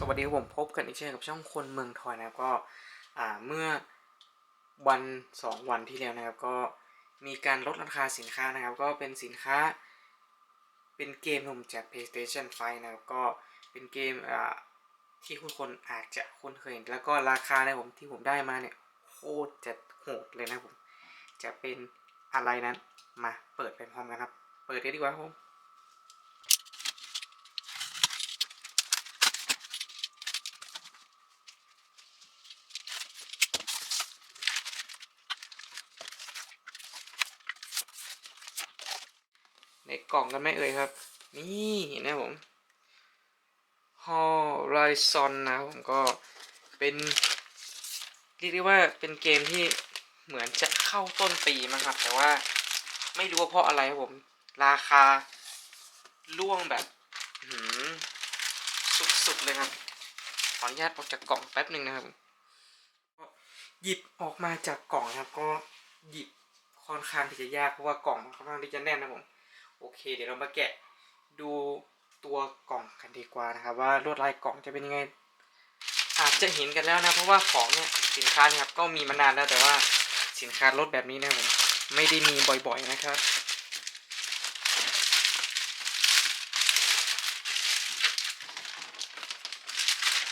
สวัสดีครับผมพบกันอีกเช่นกับช่องคนเมืองทอยนะครับก็อ่าเมื่อวันสองวันที่แล้วนะครับ ก็มีการลดราคาสินค้านะครับ ก็เป็นสินค้า เป็นเกมผมจาก PlayStation 5 นะครับ ก็เป็นเกมอ่าที่คุณคนอาจจะคุ้นเคยแล้วก็ราคาในผมที่ผมได้มาเนี่ยโคตรจะโหดเลยนะผม จะเป็นอะไรนั้นมาเปิดไปพร้อมกันครับ เปิดกันดีกว่าครับผม กล่องกันไหมเอ่ยครับ นี่นะผม Horizon นะผมก็เป็น เรียกได้ว่าเป็นเกมที่เหมือนจะเข้าต้นปีมั้งครับ แต่ว่าไม่รู้ว่าเพราะอะไรครับผม ราคาล่วงแบบหืมสุดๆเลยครับ ขออนุญาตออกจากกล่องแป๊บหนึ่งนะครับผมหยิบออกมาจากกล่องนะครับก็หยิบค่อนข้างที่จะยากเพราะว่ากล่องมันค่อนข้างที่จะแน่นนะผม โอเค เดี๋ยวเรามาแกะดูตัวกล่องกันดีกว่านะครับ ว่าลวดลายกล่องจะเป็นยังไง อาจจะเห็นกันแล้วนะ เพราะว่าของเนี่ยสินค้าเนี่ยครับก็มีมานานแล้วแต่ว่าสินค้าลดแบบนี้นะผมไม่ได้มีบ่อยๆนะครับ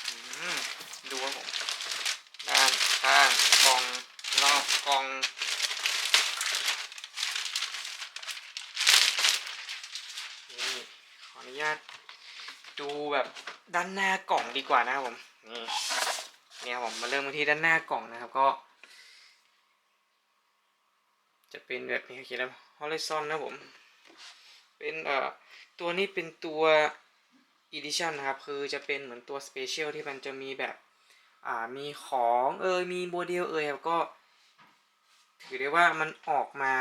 อืมดูว่าผมด้านข้างกล่องรอบกล่อง นี่ ขออนุญาดูแบบด้านหน้ากล่องดีกว่านะครับผมนี่เนี่ยผมมาเริ่มกันที่ด้านหน้ากล่องนะครับก็ จะเป็นแบบนี้เขียนแล้ว horizon นะผม เป็นเอ่อตัวนี้เป็นตัว edition นะครับ คือจะเป็นเหมือนตัว special ที่มันจะมีแบบอ่ามีของเอยมีโมเดลเอยครับก็ถือได้ว่ามันออกมา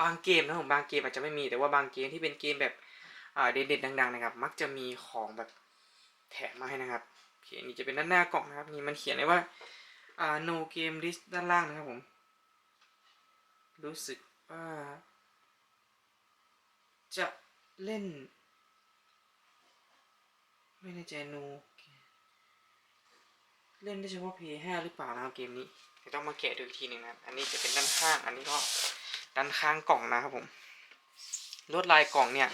บางเกมนะผมบางเกมอาจจะไม่มีแต่ว่าบางเกมที่เป็นเกมแบบ เด็ดๆดังๆนะครับ มักจะมีของแบบแถมมาให้นะครับโอเคนี่จะเป็นด้านหน้ากล่องนะครับนี่มันเขียนไว้ว่าอ่า no game list ด้านล่างนะครับผม รู้สึกว่า จะเล่น ไม่แน่ใจ no เล่นได้เฉพาะ P5 หรือเปล่านะครับเกมนี้เดี๋ยวต้องมาแกะดูอีกทีหนึ่งนะอันนี้จะเป็นด้านข้าง อันนี้ก็ด้านข้างกล่องนะครับผม ลวดลายกล่องเนี่ย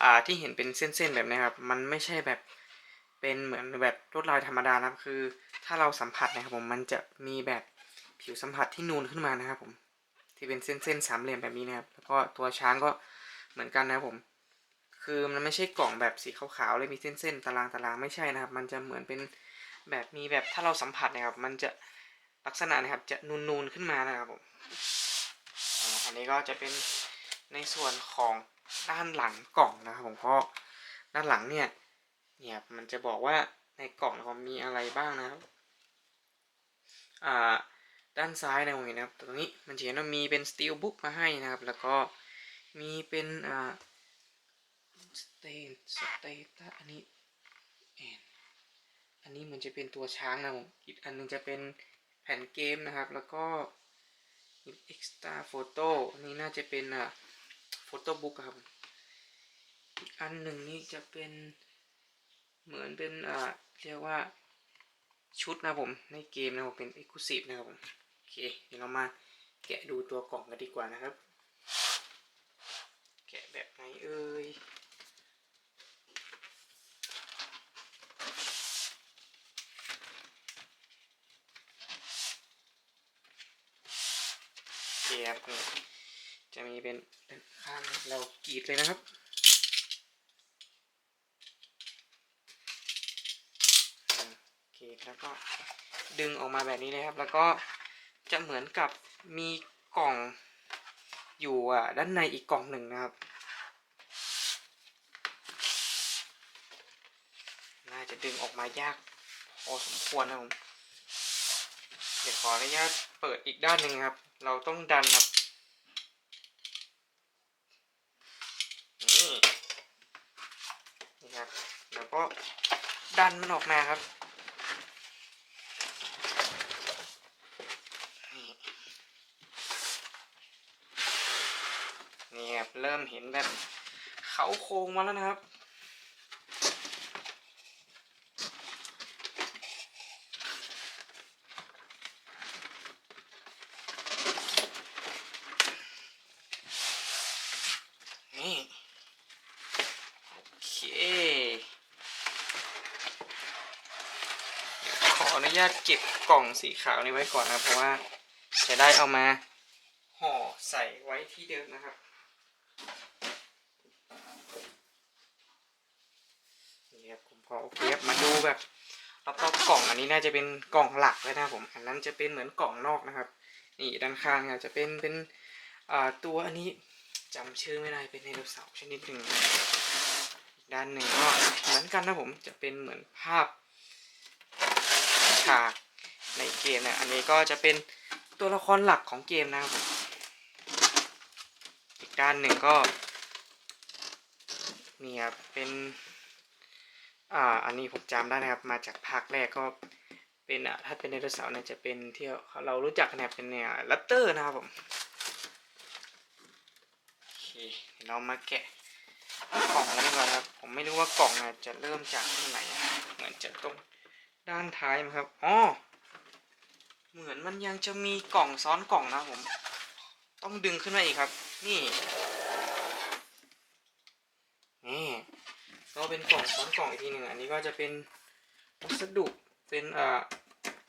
อ่าที่เห็นเป็นเส้นๆแบบนี้ครับ มันไม่ใช่แบบเป็นเหมือนแบบลวดลายธรรมดานะครับ คือ ถ้าเราสัมผัสนะครับผมมันจะมีแบบผิวสัมผัสที่นูนขึ้นมานะครับผมที่เป็นเส้นๆสามเหลี่ยมแบบนี้นะครับ แล้วก็ตัวช้างก็เหมือนกันนะครับผม คือมันไม่ใช่กล่องแบบสีขาวๆเลยมีเส้นๆตารางตารางไม่ใช่นะครับ มันจะเหมือนเป็นแบบมีแบบถ้าเราสัมผัสนะครับ มันจะลักษณะนะครับจะนูนๆขึ้นมานะครับผมอันนี้ก็จะเป็นในส่วนของด้านหลังกล่องนะครับผมก็ด้านหลังเนี่ยเนี่ยมันจะบอกว่าในกล่องนะครับมีอะไรบ้างนะครับอ่าด้านซ้ายนะผมเห็นนะครับตรงนี้มันเขียนว่ามีเป็นสตีลบุ๊กมาให้นะครับ แล้วก็มีเป็นอ่าสเตนสเตตัสอันนี้แอนอันนี้มือนจะเป็นตัวช้างนะผมอีกอันหนึงจะเป็นแผ่นเกมนะครับ แล้วก็มี extra photo อันนี้น่าจะเป็นอะ photo book ครับอีกอันหนึ่งนี่จะเป็นเหมือนเป็นอ่าเรียกว่าชุดนะผม ในเกมนะผมเป็น exclusive นะครับผมโอเคเดี๋ยวเรามาแกะดูตัวกล่องกันดีกว่านะครับ แกะแบบไหนเอ่ยเกียบเนี่ย จะมีเป็นด้านข้างเรากรีดเลยนะครับอืมกรีดแล้วก็ดึงออกมาแบบนี้เลยครับ แล้วก็จะเหมือนกับมีกล่องอยู่อะด้านในอีกกล่องหนึ่งนะครับ น่าจะดึงออกมายากพอสมควรนะผมเดี๋ยวขออนุญาตเปิดอีกด้านหนึ่งครับ เราต้องดันครับ นี่นี่ครับ แล้ว ก็ดันมันออกมาครับนี่นี่ครับเริ่มเห็นแบบเขาโครงมาแล้วนะครับ ญาตเก็บกล่องสีขาวนี้ไว้ก่อนนะเพราะว่าจะได้เอามาห่อใส่ไว้ที่เดิมนะครับนี่ครับผมก็โอเคครับมาดูแบบรอบๆกล่องอันนี้น่าจะเป็นกล่องหลักเลยนะผมอันนั้นจะเป็นเหมือนกล่องนอกนะครับ นี่ด้านข้างเนี่ยจะเป็นเป็นตัวอันนี้จำชื่อไม่ได้เป็นไดโนเสาร์ชนิดหนึ่งด้านหนึ่งก็เหมือนกันนะผมจะเป็นเหมือนภาพากในเกมเนี่ยอันนี้ก็จะเป็นตัวละครหลักของเกมนะครับผมอีกด้านหนึ่งก็นี่ครับเป็นอ่าอันนี้ผมจำได้นะครับมาจากภาคแรกก็เป็นอะถ้าเป็นไดโนเสาร์เนี่ยจะเป็นที่เรารู้จักกันเนี่ยเป็นเนี่ยลัตเตอร์นะครับผมโอเคเดี๋ยวเรามาแกะกล่องนี้ก่อนครับ ผมไม่รู้ว่ากล่องน่ะจะเริ่มจากที่ไหนเหมือนจะตรง ด้านท้ายมั้งครับอ๋อเหมือนมันยังจะมีกล่องซ้อนกล่องนะผม ต้องดึงขึ้นมาอีกครับ นี่ นี่ก็เป็นกล่องซ้อนกล่องอีกทีหนึ่งอันนี้ก็จะเป็นวัสดุเป็นเอ่อ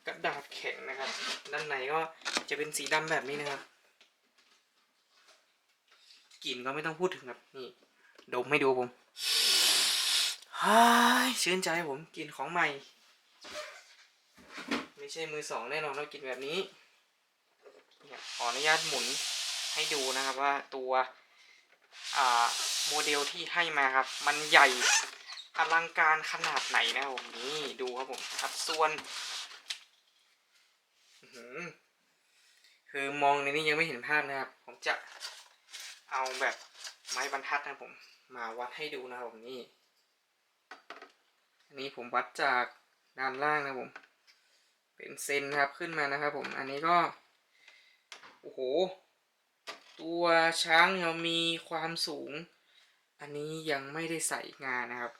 กระดาษแข็งนะครับ ด้านในก็จะเป็นสีดำแบบนี้นะครับกลิ่นก็ไม่ต้องพูดถึงครับนี่ดมให้ดูผมฮ่ายชื่นใจผมกลิ่นของใหม่ ไม่ใช่มือสองแน่นอนเรากินแบบนี้ขออนุญาตหมุนให้ดูนะครับว่าตัวโมเดลที่ให้มาครับ มันใหญ่อลังการขนาดไหนนะผมนี่ดูครับผมสัดส่วนคือมองในนี้ยังไม่เห็นภาพนะครับ ผมจะเอาแบบไม้บรรทัดนะผม มาวัดให้ดูนะครับผมนี่อันนี้ผมวัดจากด้านล่างนะผม เป็นเซนครับขึ้นมานะครับผมอันนี้ก็โอ้โหตัวช้างเนี่ยมีความสูง อันนี้ยังไม่ได้ใส่งานนะครับ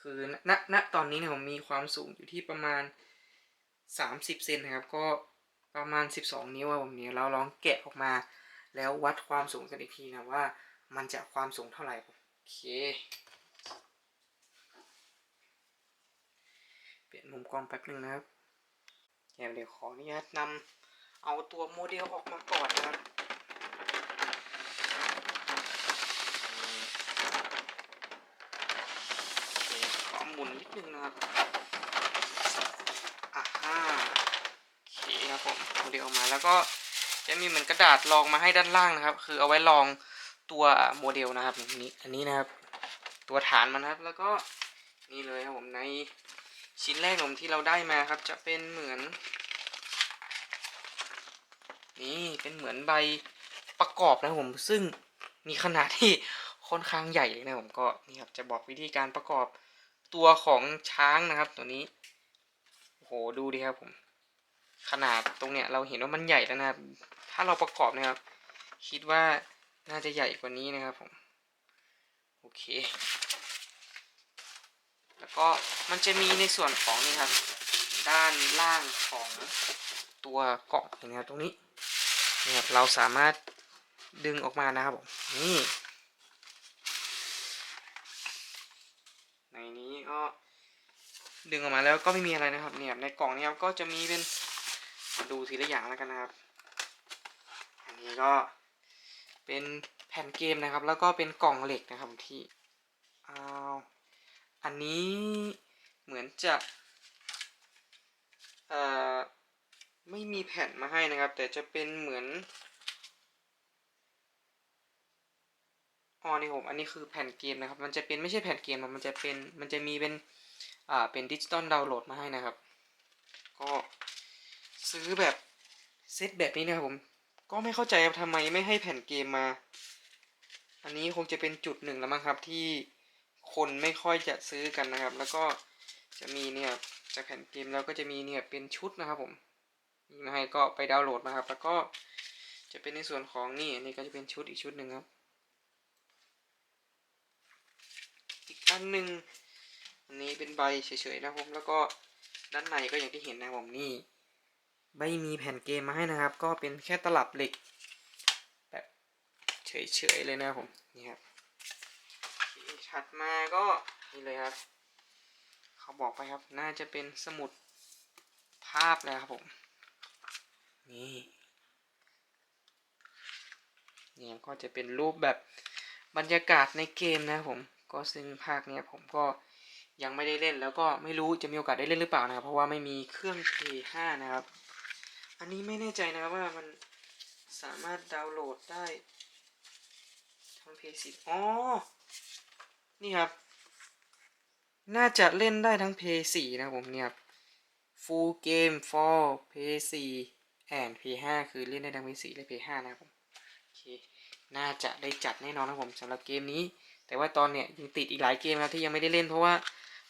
คือณณตอนนี้เนี่ยผมมีความสูงอยู่ที่ประมาณ 30เซนนะครับ ก็ประมาณ 12 นิ้วอะผมเนี่ยเราลองแกะออกมา แล้ววัดความสูงกันอีกทีนะว่ามันจะความสูงเท่าไหร่ผมโอเค เปลี่ยนมุมกล้องแป๊บนึงนะครับ เดี๋ยวขออนุญาตนำเอาตัวโมเดลออกมาก่อนนะครับขอหมุนนิดนึงนะครับอะฮ่าโอเคครับผมโมเดลออกมาแล้วก็จะมีเหมือนกระดาษรองมาให้ด้านล่างนะครับ คือเอาไว้รองตัวโมเดลนะครับอันนี้อันนี้นะครับ ตัวฐานมันครับ แล้วก็นี่เลยครับผมใน ชิ้นแรกผมที่เราได้มาครับ จะเป็นเหมือน นี่เป็นเหมือนใบประกอบนะผม ซึ่งมีขนาดที่ค่อนข้างใหญ่เลยนะผมก็นี่ครับจะบอกวิธีการประกอบตัวของช้างนะครับ ตัวนี้โอ้โหดูดิครับผม ขนาดตรงเนี้ยเราเห็นว่ามันใหญ่แล้วนะถ้าเราประกอบนะครับ คิดว่าน่าจะใหญ่กว่านี้นะครับผม โอเค แล้วก็มันจะมีในส่วนของนี่ครับ ด้านล่างของตัวเกาะเห็นะครับตรงนี้นี่ครับเราสามารถดึงออกมานะครับผมนี่ในนี้ก็ดึงออกมาแล้วก็ไม่มีอะไรนะครับเนี่ยในกล่องนี้ครับก็จะมีเป็นดูทีละอย่างแล้วกันนะครับ อันนี้ก็เป็นแผ่นเกมนะครับ แล้วก็เป็นกล่องเหล็กนะครับที่อ้าว อันนี้เหมือนจะไม่มีแผ่นมาให้นะครับ แต่จะเป็นเหมือนอ๋อนี่ผมอันนี้คือแผ่นเกมนะครับ มันจะเป็นไม่ใช่แผ่นเกมมันจะเป็นมันจะมีเป็นอ่าเป็นดิจิตอลดาวน์โหลดมาให้นะครับ ก็ซื้อแบบเซตแบบนี้นะครับผมก็ไม่เข้าใจครับทำไมไม่ให้แผ่นเกมมา อันนี้คงจะเป็นจุดหนึ่งแล้วมั้งครับที่ คนไม่ค่อยจะซื้อกันนะครับ แล้วก็จะมีเนี่ยจากแผ่นเกมแล้วก็จะมีเนี่ยเป็นชุดนะครับผมนี่มาให้ก็ไปดาวน์โหลดมาครับ แล้วก็จะเป็นในส่วนของนี่นนี้ก็จะเป็นชุดอีกชุดหนึ่งครับ อีกอันหนึ่งอันนี้เป็นใบเฉยๆนะครับผมแล้วก็ด้านในก็อย่างที่เห็นนะครับผมนี่ไม่มีแผ่นเกมมาให้นะครับ ก็เป็นแค่ตลับเหล็กแบบเฉยๆเลยนะครับผมนี่ครับ ถัดมาก็นี่เลยครับ เขาบอกไปครับน่าจะเป็นสมุดภาพแล้วครับผม นี่เนี่ยก็จะเป็นรูปแบบบรรยากาศในเกมนะครับผม ก็ซึ่งภาคเนี้ยผมก็ยังไม่ได้เล่นแล้วก็ไม่รู้จะมีโอกาสได้เล่นหรือเปล่านะครับ เพราะว่าไม่มีเครื่อง P5 นะครับ อันนี้ไม่แน่ใจนะครับว่ามันสามารถดาวน์โหลดได้ทาง PS4 อ๋อ นี่ครับ น่าจะเล่นได้ทั้ง PS4 นะผมเนี่ยครับ Full Game for PS4 and PS5 คือเล่นได้ทั้ง PS4 และ p 5นะครับผมโอเคน่าจะได้จัดแน่นอนนะผมสำหรับเกมนี้ แต่ว่าตอนเนี้ยยังติดอีกหลายเกมนะครับที่ยังไม่ได้เล่นเพราะว่า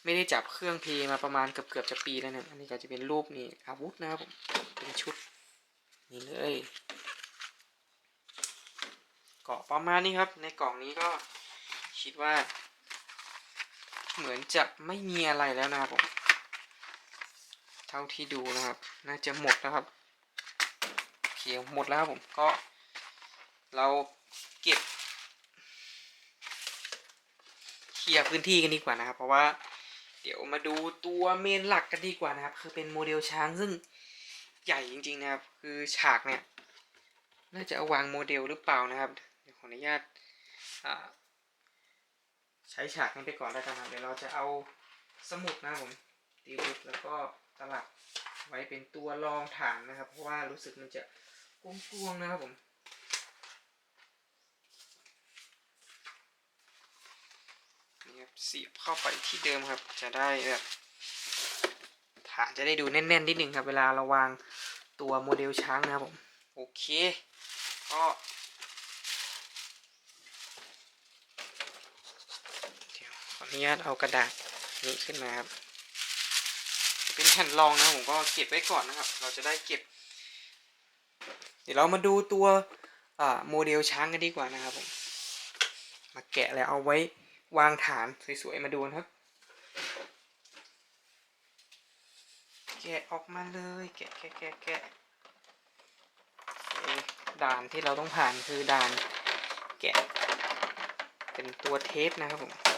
ไม่ได้จับเครื่องเพย์มาประมาณเกือบเกือบจะปีแล้วเนี่ย อันนี้ก็จะเป็นรูปนี่อาวุธนะครับผม เป็นชุด นี่เลย เกาะประมาณนี้ครับ ในกล่องนี้ก็คิดว่า เหมือนจะไม่มีอะไรแล้วนะครับผม เท่าที่ดูนะครับ น่าจะหมดแล้วครับโอเคหมดแล้วครับผมก็ เราเก็บเคลียร์พื้นที่กันดีกว่านะครับ เพราะว่าเดี๋ยวมาดูตัวเมนหลักกันดีกว่านะครับ คือเป็นโมเดลช้างซึ่งใหญ่จริง ๆนะครับ คือฉากเนี่ย น่าจะเอาวางโมเดลหรือเปล่านะครับ เดี๋ยวขออนุญาตอ่า ใช้ฉากนี้ไปก่อนแล้วกันครับเดี๋ยวเราจะเอาสมุดนะผมตีบุดแล้วก็ตลับไว้เป็นตัวรองฐานนะครับ เพราะว่ารู้สึกมันจะกวงๆนะครับผมนี่ครับเสียบเข้าไปที่เดิมครับ จะได้แบบฐานจะได้ดูแน่นๆนิดนึงครับ เวลาเราวางตัวโมเดลช้างนะครับผม โอเค ก็เดี๋ยวข อนุญาตเอากระดาษนี้ขึ้นมาครับ เป็นแผ่นรองนะผมก็เก็บไว้ก่อนนะครับ เราจะได้เก็บ เดี๋ยวเรามาดูตัวโมเดลช้างกันดีกว่านะครับผมมาแกะแล้วเอาไว้วางฐานสวยๆมาดูนะครับ แกะออกมาเลย แกะแกะแกะแกะด่านที่เราต้องผ่านคือด่านแกะ เป็นตัวเทปนะครับผม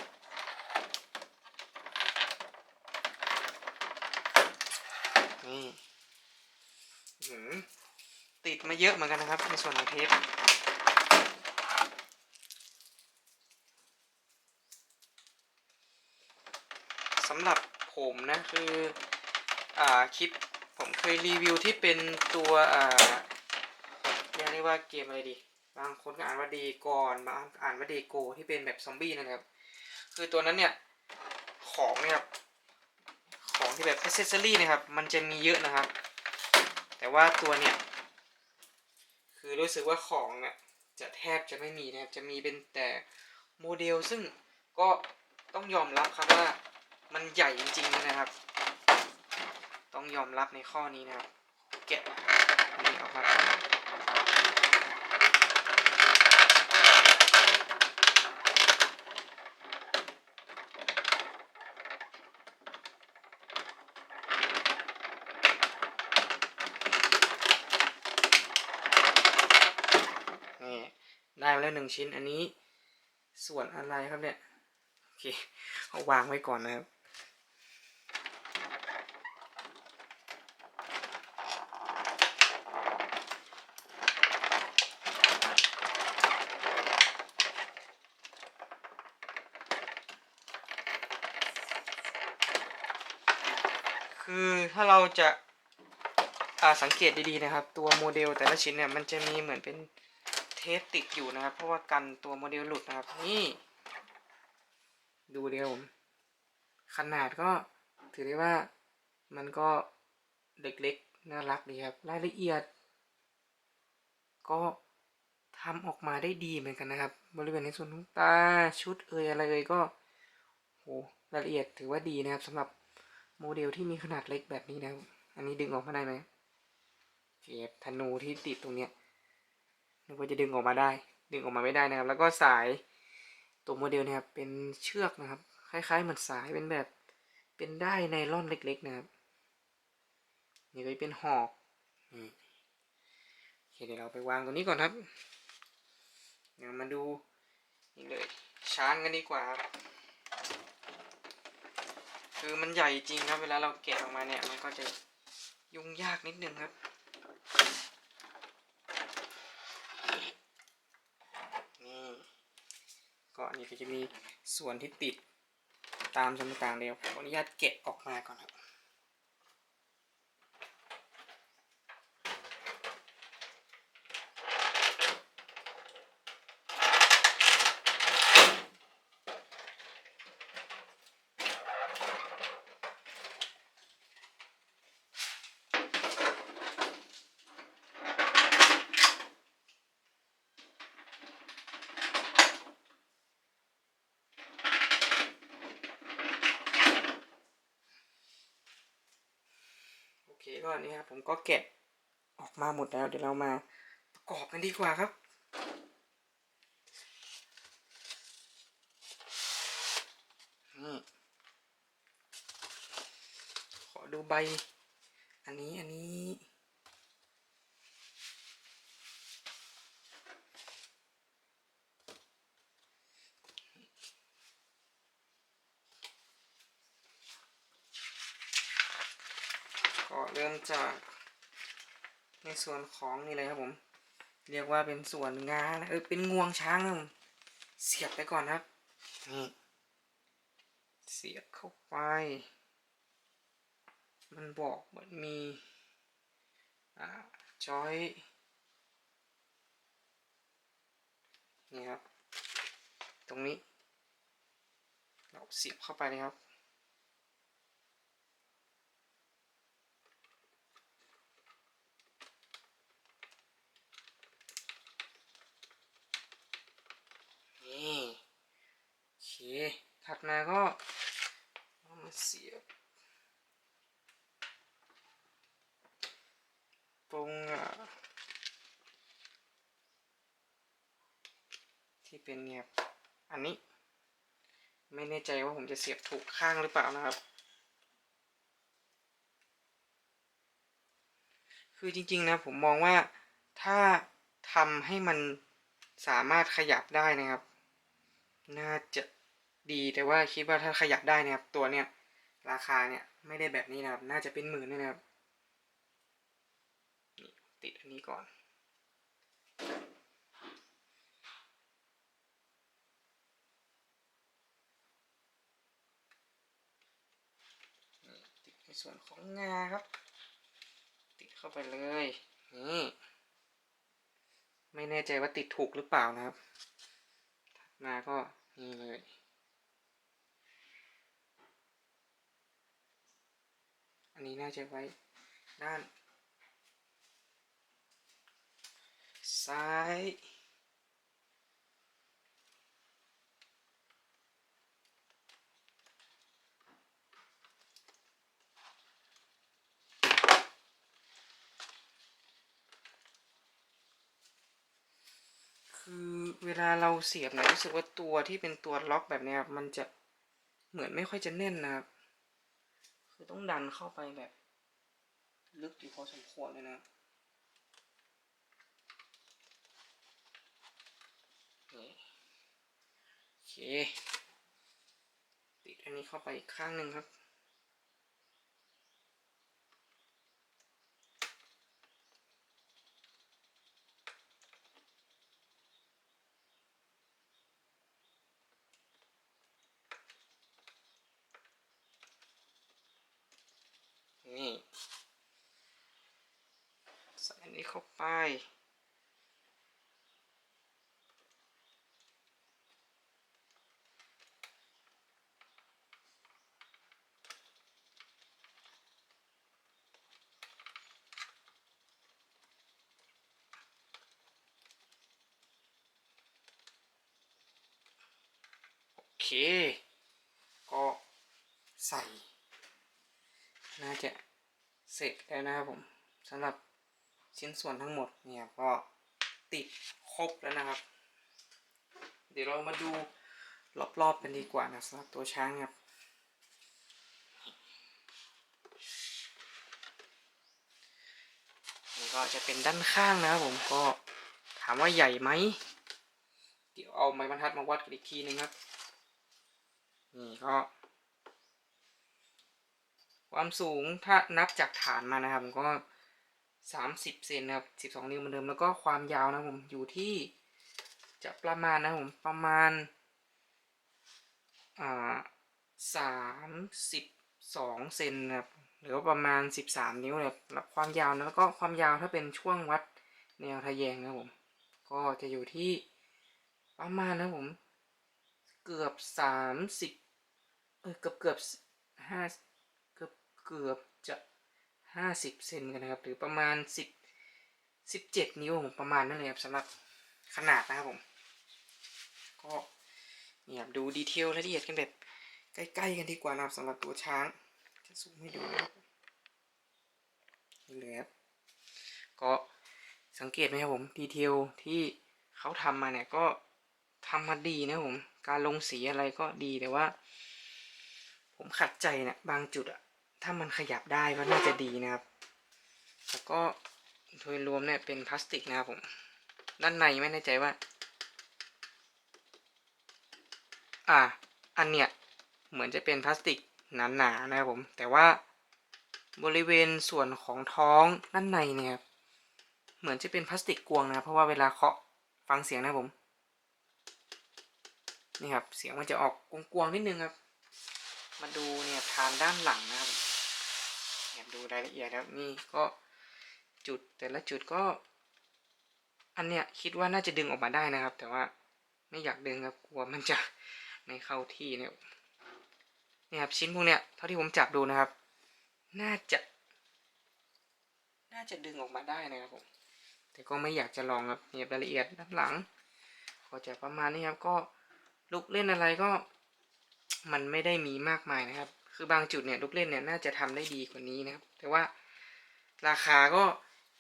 นี่ติดมาเยอะเหมือนกันนะครับ ในส่วนของเทปสำหรับผมนะคืออ่าคลิปผมเคยรีวิวที่เป็นตัวอ่าเรียกได้ว่าเกมอะไรดี บางคนก็อ่านว่าดีก่อนบางอ่านว่าดีโกที่เป็นแบบซอมบี้นะครับ คือตัวนั้นเนี่ยของเนี่ยครับ ที่แบบอ c เซสซอรี่นะครับ มันจะมีเยอะนะครับ แต่ว่าตัวเนี่ย คือรู้สึกว่าของเนี่ยจะแทบจะไม่มีนะครับ จะมีเป็นแต่โมเดลซึ่งก็ต้องยอมรับครับว่ามันใหญ่จริงๆนะครับ ต้องยอมรับในข้อนี้นะครับ แกะอันนี้ออกมาก่อนนี่ได้มา แล้วหนึ่งชิ้นอันนี้ส่วนอะไรครับเนี่ย โอเคเอาวางไว้ก่อนนะครับคือถ้าเราจะอ่าสังเกตดีๆนะครับ ตัวโมเดลแต่ละชิ้นเนี่ยมันจะมีเหมือนเป็น ปติดอยู่นะครับ เพราะว่ากันตัวโมเดลหลุดนะครับ นี่ ดูเดียวผม ขนาดก็ถือได้ว่ามันก็เล็กๆ น่ารักดีครับ รายละเอียด ก็ทำออกมาได้ดีเหมือนกันนะครับ บริเวณในส่วนของตาชุดเอยอะไรเอยก็โหรายละเอียดถือว่าดีนะครับสำหรับโมเดลที่มีขนาดเล็กแบบนี้นะครับ อันนี้ดึงออกมาได้ไหมเสียบธนูที่ติดตรงเนี้ย นึกว่าจะดึงออกมาได้ ดึงออกมาไม่ได้นะครับ แล้วก็สายตัวโมเดลเนะครับ เป็นเชือกนะครับ คล้าย ๆ เหมือนสายเป็นแบบ เป็นได้ไนล่อนเล็ก ๆ นะครับ นี่ก็จะเป็นหอกนี่โอเคเดี๋ยวเราไปวางตรงนี้ก่อนครับเดี๋ยวมาดูนี่เลยช้างกันดีกว่าครับคือมันใหญ่จริงครับ เวลาเราแกะออกมาเนี่ย มันก็จะยุ่งยากนิดนึงครับ นี่ ก็อันนี้ก็จะมีส่วนที่ติดตามส่วนต่างๆเดียวขออนุญาตแกะออกมาก่อนครับ ก็อันนี่ครับผมก็แกะออกมาหมดแล้ว เดี๋ยวเรามาประกอบกันดีกว่าครับนี่ขอดูใบ อันนี้อันนี้ ก็เริ่มจากใน ส่วนของนี่เลยครับผม เรียกว่าเป็นส่วนงานะเออเป็นงวงช้างนะผมเสียบไปก่อนครับนี่เสียบเข้าไป มันบอกเหมือนมีอ่าจอยนี่ครับ ตรงนี้ เราเสียบเข้าไปเลยครับ นี่โอเค ถัดมาก็เอามาเสียบตรงอะที่เป็นเนี่ยบอันนี้ ไม่แน่ใจว่าผมจะเสียบถูกข้างหรือเปล่านะครับ คือจริงๆนะผมมองว่าถ้าทำให้มันสามารถขยับได้นะครับ น่าจะดีแต่ว่าคิดว่าถ้าขยับได้นะครับ ตัวเนี้ยราคาเนี่ยไม่ได้แบบนี้นะครับ น่าจะเป็นหมื่นนะครับนี่ติดอันนี้ก่อนนี่ติดในส่วนของงาครับ ติดเข้าไปเลย นี่ ไม่แน่ใจว่าติดถูกหรือเปล่านะครับ มาก็นี่เลย อันนี้น่าจะไว้ด้าน ซ้าย คือ เวลาเราเสียบเนี่ยรู้สึกว่าตัวที่เป็นตัวล็อกแบบเนี้ยครับมันจะเหมือนไม่ค่อยจะแน่นนะครับ คือต้องดันเข้าไปแบบ ลึกอยู่พอสมควรเลยนะโอเค ติดอันนี้เข้าไปอีกข้างหนึ่งครับ นี่ ใส่อันนี้เข้าไป โอเค ก็ใส่ เสร็จแล้วนะครับผมสำหรับชิ้นส่วนทั้งหมดเนี่ยก็ติดครบแล้วนะครับ เดี๋ยวเรามาดูรอบๆกันดีกว่านะสำหรับตัวช้างครับนี่ก็จะเป็นด้านข้างนะครับผมก็ถามว่าใหญ่ไหมเดี๋ยวเอาไม้บรรทัดมาวัดกันอีกทีนึงครับนี่ก็ ความสูงถ้านับจากฐานมานะครับผมก็สามสิบเซนนะครับสิบสองนิ้วเหมือนเดิมแล้วก็ความยาวนะผมอยู่ที่จะประมาณนะผมประมาณอ่าสามสิบสองเซนนะครับหรือว่าประมาณสิบสามนิ้วเลยแล้วความยาวนะแล้วก็ความยาวถ้าเป็นช่วงวัดแนวทะแยงนะผมก็จะอยู่ที่ประมาณนะผมเกือบสามสิบเออเกือบเกือบห้า เกือบจะห้าสิบเซนกันนะครับ หรือประมาณสิบสิบเจ็ดนิ้วประมาณนั่นเลยครับสำหรับขนาดนะครับผม ก็เนี่ยครับดูดีเทลละเอียดกันแบบใกล้ๆกันดีกว่านะครับสำหรับตัวช้างจะซูมให้ดูนะครับนี่เลยครับก็สังเกตไหมครับผมดีเทลที่เขาทำมาเนี่ยก็ทำมาดีนะครับผม การลงสีอะไรก็ดีแต่ว่า ผมขัดใจเนี่ยบางจุดอะ ถ้ามันขยับได้ก็น่าจะดีนะครับ แล้วก็โดยรวมเนี่ยเป็นพลาสติกนะครับผม ด้านในไม่แน่ใจว่า อ่า อันเนี้ยเหมือนจะเป็นพลาสติกหนาๆนะครับผม แต่ว่าบริเวณส่วนของท้องด้านในเนี่ยครับเหมือนจะเป็นพลาสติกกวงนะเพราะว่าเวลาเคาะฟังเสียงนะครับผมนี่ครับเสียงมันจะออกกวงๆนิดนึงครับ มาดูเนี่ยทางด้านหลังนะครับ เนี่ยดูรายละเอียดครับนี่ก็จุดแต่ละจุดก็ อันเนี้ยคิดว่าน่าจะดึงออกมาได้นะครับ แต่ว่าไม่อยากดึงครับกลัวมันจะไม่เข้าที่เนี่ยนี่ครับชิ้นพวกเนี้ยเท่าที่ผมจับดูนะครับ น่าจะ น่าจะดึงออกมาได้นะครับผมแต่ก็ไม่อยากจะลองครับเนี่ยรายละเอียดด้านหลังก็จะประมาณนี้ครับก็ลูกเล่นอะไรก็ มันไม่ได้มีมากมายนะครับ คือบางจุดเนี่ยลูกเล่นเนี่ยน่าจะทำได้ดีกว่านี้นะครับ แต่ว่าราคาก็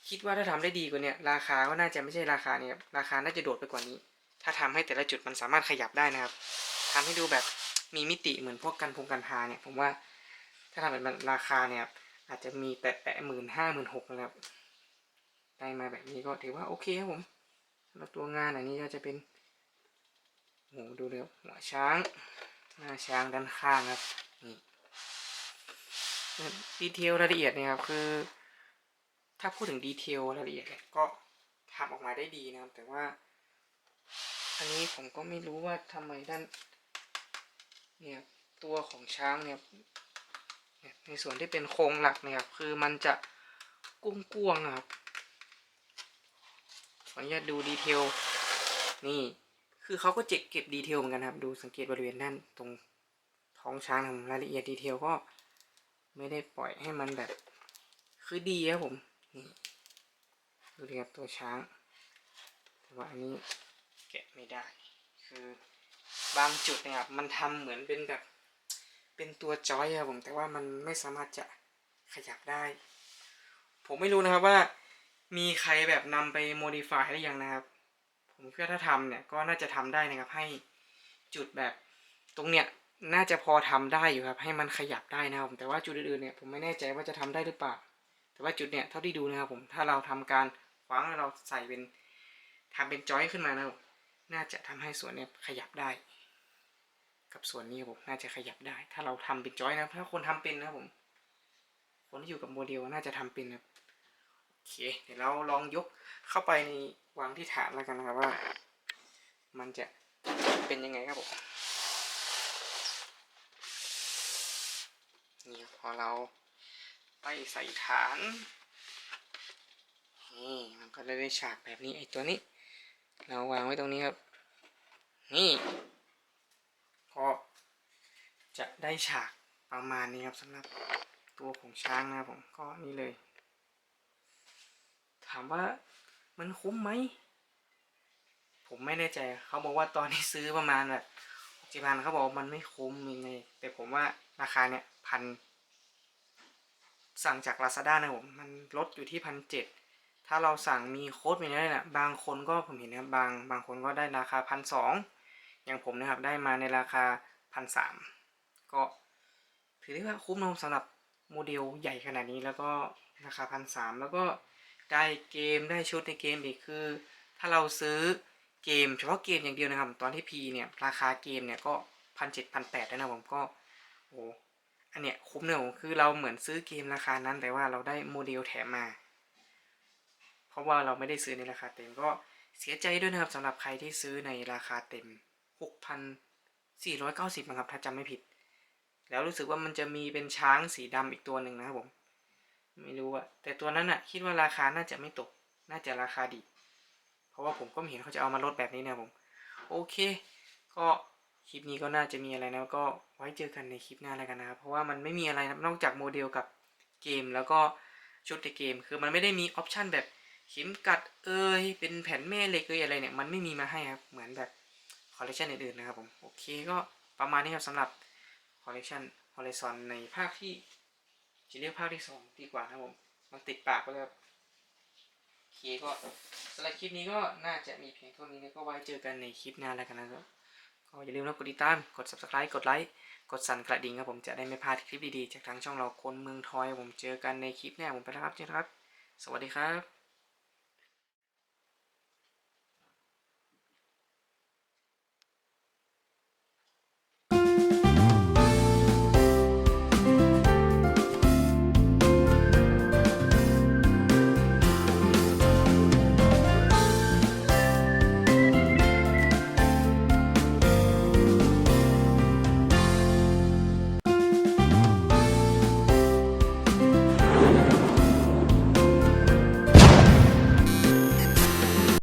คิดว่าถ้าทำได้ดีกว่านี่ยราคาก็น่าจะไม่ใช่ราคาเนี่ยราคาน่าจะโดดไปกว่านี้ ถ้าทำให้แต่ละจุดมันสามารถขยับได้นะครับทำให้ดูแบบมีมิติเหมือนพวกกันพงกันพาเนี่ย ผมว่าถ้าทำเป็นราคาเนี่ยอาจจะมีแตะแตะหมื่นห้าหมื่นหกนะครับได้มาแบบนี้ก็ถือว่าโอเคครับผมแล้วตัวงานอันนี้ก็จะเป็นโหดูเลยครับหัวช้างหน้าช้างด้านข้างครับนี่ ดีเทลรายละเอียดเนี่ยครับคือ ถ้าพูดถึงดีเทลรายละเอียดก็ทำออกมาได้ดีนะครับ แต่ว่า อันนี้ผมก็ไม่รู้ว่าทำไมด้านเนี่ยตัวของช้างเนี่ยในส่วนที่เป็นโครงหลักเนี่ยครับคือมันจะกุ้งกวงๆนะครับขออนุญาตดูดีเทลนี่ คือเขาก็เจ็บเก็บดีเทลเหมือนกันครับ ดูสังเกตบริเวณด้านตรงท้องช้างทำรายละเอียดดีเทลก็ ไม่ได้ปล่อยให้มันแบบ คือดีครับผม นี่ดูดิครับตัวช้าง แต่ว่าอันนี้แกะไม่ได้ คือบางจุดเนี่ยครับ มันทำเหมือนเป็นแบบ เป็นตัวจอยครับผม แต่ว่ามันไม่สามารถจะขยับได้ ผมไม่รู้นะครับว่า มีใครแบบนำไปโมดิฟายได้ยังนะครับ ผมคิดว่าถ้าทำเนี่ยก็น่าจะทำได้นะครับให้จุดแบบตรงเนี้ย น่าจะพอทำได้อยู่ครับ ให้มันขยับได้นะครับผมแต่ว่าจุดอื่นๆเนี่ยผมไม่แน่ใจว่าจะทำได้หรือเปล่า แต่ว่าจุดเนี่ยเท่าที่ดูนะครับผมถ้าเราทำการขวางแล้วเราใส่เป็นทำเป็นจอยขึ้นมานะครับน่าจะทำให้ส่วนเนี่ยขยับได้ กับส่วนนี้ครับผมน่าจะขยับได้ ถ้าเราทำเป็นจอยนะถ้าคนทำเป็นนะผมคนที่อยู่กับโมเดลน่าจะทำเป็นนะโอเคเดี๋ยวเราลองยกเข้าไปในวางที่ฐานแล้วกันนะครับว่า มันจะเป็นยังไงครับผมนี่พ อเราไปใส่ฐานนี่มันก็ได้ฉากแบบนี้ไอ้ตัวนี้ เราวางไว้ตรงนี้ครับ นี่ก็จะได้ฉากประมาณนี้ครับสำหรับตัวของช้างนะผมก็นี่เลย ถามว่ามันคุ้มไหม ผมไม่แน่ใจ เขาบอกว่าตอนที่ซื้อประมาณแบบจิพันเขาบอกมันไม่คุ้มยังไงแต่ผมว่าราคาเนี่ยพัน สั่งจาก Lazada นะผมมันลดอยู่ที่พันเจ็ดถ้าเราสั่งมีโค้ดมีอะไรนะบางคนก็ผมเห็นนะบางบางคนก็ได้ราคาพันสองอย่างผมนะครับได้มาในราคาพันสามก็ถือได้ว่าคุ้มนะสำหรับโมเดลใหญ่ขนาดนี้แล้วก็ราคาพันสามแล้วก็ได้เกมได้ชุดในเกมอีกคือ ถ้าเราซื้อเกมเฉพาะเกมอย่างเดียวนะครับ ตอนที่พีเนี่ยราคาเกมเนี่ยก็พันเจ็ดพันแปดนะผมก็โอ้ อันเนี้ยคุ้มเนอะคือเราเหมือนซื้อเกมราคานั้น แต่ว่าเราได้โมเดลแถมมา เพราะว่าเราไม่ได้ซื้อในราคาเต็มก็เสียใจด้วยนะครับสำหรับใครที่ซื้อในราคาเต็ม 6,490นะครับถ้าจำไม่ผิด แล้วรู้สึกว่ามันจะมีเป็นช้างสีดำอีกตัวหนึ่งนะครับผม ไม่รู้อะแต่ตัวนั้นอะคิดว่าราคาน่าจะไม่ตก น่าจะราคาดี เพราะว่าผมก็เห็นเขาจะเอามาลดแบบนี้นะผม โอเค ก็ คลิปนี้ก็น่าจะมีอะไรนะก็ไว้เจอกันในคลิปหน้าแล้วกันนะครับ เพราะว่ามันไม่มีอะไรนะนอกจากโมเดลกับเกมแล้วก็ชุดในเกม คือมันไม่ได้มีออปชันแบบเข็มกัดเอยเป็นแผ่นแม่เหล็กเอยอะไรเนี่ยมันไม่มีมาให้ครับเหมือนแบบคอลเลคชันอื่นๆนะครับผมโอเคก็ประมาณนี้ครับสำหรับคอลเลคชันฮอล i ซอนในภาคที่จะเรียกภาคที่สองดีกว่านะผมมันติดปากไปเลยครับโอเคก็สำหรับคลิปนี้ก็น่าจะมีเพียงเท่านี้นะก็ไว้เจอกันในคลิปหน้าแล้วกันนะครับ ก็อย่าลืมนะกดติดตาม กด subscribe กดไลค์ กดสั่นกระดิ่งครับผมจะได้ไม่พลาดคลิปดีๆ จากทางช่องเราคนเมืองทอยผมเจอกันในคลิปหน้าผมไปแล้วครับเจอกันครับ สวัสดีครับ